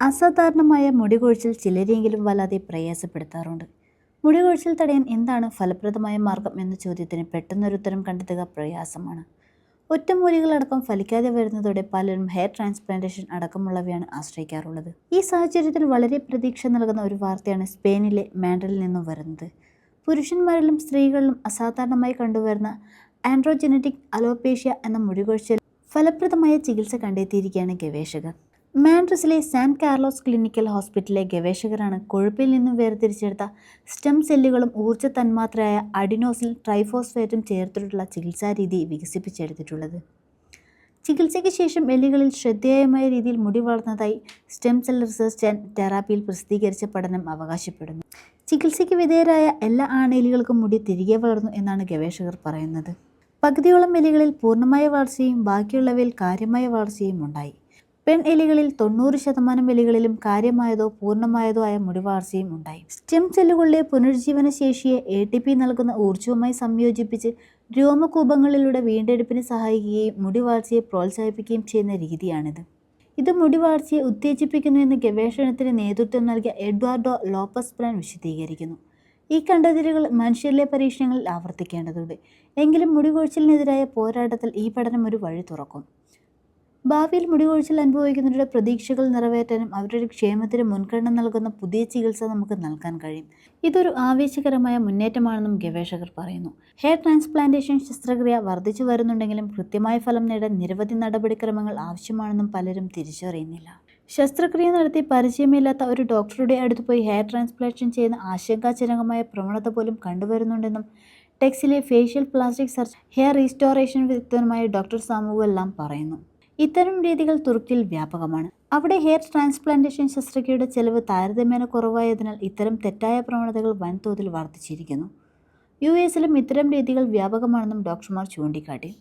അസാധാരണമായ മുടികൊഴിച്ചിൽ ചിലരെങ്കിലും വല്ലാതെ പ്രയാസപ്പെടുത്താറുണ്ട്. മുടികൊഴിച്ചിൽ തടയാൻ എന്താണ് ഫലപ്രദമായ മാർഗം എന്ന ചോദ്യത്തിന് പെട്ടെന്നൊരുത്തരം കണ്ടെത്തുക പ്രയാസമാണ്. ഒറ്റമൂലികളടക്കം ഫലിക്കാതെ വരുന്നതോടെ പലരും ഹെയർ ട്രാൻസ്പ്ലാന്റേഷൻ അടക്കമുള്ളവയാണ് ആശ്രയിക്കാറുള്ളത്. ഈ സാഹചര്യത്തിൽ വളരെ പ്രതീക്ഷ നൽകുന്ന ഒരു വാർത്തയാണ് സ്പെയിനിലെ മാൻഡലിൽ നിന്നും വരുന്നത്. പുരുഷന്മാരിലും സ്ത്രീകളിലും അസാധാരണമായി കണ്ടുവരുന്ന ആൻഡ്രോജനറ്റിക് അലോപേഷ്യ എന്ന മുടികൊഴിച്ചിൽ ഫലപ്രദമായ ചികിത്സ കണ്ടെത്തിയിരിക്കുകയാണ് ഗവേഷകർ. മാൻഡ്രസിലെ സാൻ കാർലോസ് ക്ലിനിക്കൽ ഹോസ്പിറ്റലിലെ ഗവേഷകരാണ് കൊഴുപ്പിൽ നിന്നും വേർതിരിച്ചെടുത്ത സ്റ്റെം സെല്ലുകളും ഊർജ തന്മാത്രയായ അഡിനോസിൽ ട്രൈഫോസ്ഫേറ്റും ചേർത്തിട്ടുള്ള ചികിത്സാ രീതി വികസിപ്പിച്ചെടുത്തിട്ടുള്ളത്. ചികിത്സയ്ക്ക് ശേഷം എലികളിൽ ശ്രദ്ധേയമായ രീതിയിൽ മുടി വളർന്നതായി സ്റ്റെം സെൽ റിസർച്ച് ആൻഡ് തെറാപ്പിയിൽ പ്രസിദ്ധീകരിച്ച പഠനം അവകാശപ്പെടുന്നു. ചികിത്സയ്ക്ക് വിധേയരായ എല്ലാ ആണെലികൾക്കും മുടി തിരികെ വളർന്നു എന്നാണ് ഗവേഷകർ പറയുന്നത്. പകുതിയോളം എലികളിൽ പൂർണമായ വളർച്ചയും ബാക്കിയുള്ളവയിൽ കാര്യമായ വളർച്ചയും ഉണ്ടായി. പെൺ എലികളിൽ തൊണ്ണൂറ് ശതമാനം എലികളിലും കാര്യമായതോ പൂർണമായതോ ആയ മുടിവാർച്ചയും ഉണ്ടായി. സ്റ്റെം സെല്ലുകളിലെ പുനരുജ്ജീവന ശേഷിയെ എ ടി പി നൽകുന്ന ഊർജവുമായി സംയോജിപ്പിച്ച് രോമകൂപങ്ങളിലൂടെ വീണ്ടെടുപ്പിന് സഹായിക്കുകയും മുടിവാർച്ചയെ പ്രോത്സാഹിപ്പിക്കുകയും ചെയ്യുന്ന രീതിയാണിത്. ഇത് മുടിവാർച്ചയെ ഉത്തേജിപ്പിക്കുന്നു എന്ന് ഗവേഷണത്തിന് നേതൃത്വം നൽകിയ എഡ്വാർഡോ ലോപ്പസ് പ്ലാൻ വിശദീകരിക്കുന്നു. ഈ കണ്ടെത്തലുകൾ മനുഷ്യരിലെ പരീക്ഷണങ്ങളിൽ ആവർത്തിക്കേണ്ടതുണ്ട്. എങ്കിലും മുടികൊഴിച്ചിലിനെതിരായ പോരാട്ടത്തിൽ ഈ പഠനം ഒരു വഴി തുറക്കും. ഭാവിയിൽ മുടികൊഴിച്ചിൽ അനുഭവിക്കുന്നവരുടെ പ്രതീക്ഷകൾ നിറവേറ്റാനും അവരുടെ ക്ഷേമത്തിന് മുൻഗണന നൽകുന്ന പുതിയ ചികിത്സ നമുക്ക് നൽകാൻ കഴിയും. ഇതൊരു ആവേശകരമായ മുന്നേറ്റമാണെന്നും ഗവേഷകർ പറയുന്നു. ഹെയർ ട്രാൻസ്പ്ലാന്റേഷൻ ശസ്ത്രക്രിയ വർദ്ധിച്ചു വരുന്നുണ്ടെങ്കിലും കൃത്യമായ ഫലം നേടാൻ നിരവധി നടപടിക്രമങ്ങൾ ആവശ്യമാണെന്നും പലരും തിരിച്ചറിയുന്നില്ല. ശസ്ത്രക്രിയ നടത്തി പരിചയമില്ലാത്ത ഒരു ഡോക്ടറുടെ അടുത്ത് പോയി ഹെയർ ട്രാൻസ്പ്ലാന്റേഷൻ ചെയ്യുന്ന ആശങ്കാജനകമായ പ്രവണത പോലും കണ്ടുവരുന്നുണ്ടെന്നും ടെക്സിലെ facial plastic surgeon hair restoration വിദഗ്ധനുമായ doctor സാമുവെല്ലാം പറയുന്നു. ഇത്തരം രീതികൾ തുർക്കിയിൽ വ്യാപകമാണ്. അവിടെ ഹെയർ ട്രാൻസ്പ്ലാന്റേഷൻ ശസ്ത്രക്രിയയുടെ ചെലവ് താരതമ്യേന കുറവായതിനാൽ ഇത്തരം തെറ്റായ പ്രവണതകൾ വൻതോതിൽ വർദ്ധിച്ചിരിക്കുന്നു. യു എസിലും ഇത്തരം രീതികൾ വ്യാപകമാണെന്നും ഡോക്ടർമാർ ചൂണ്ടിക്കാട്ടി.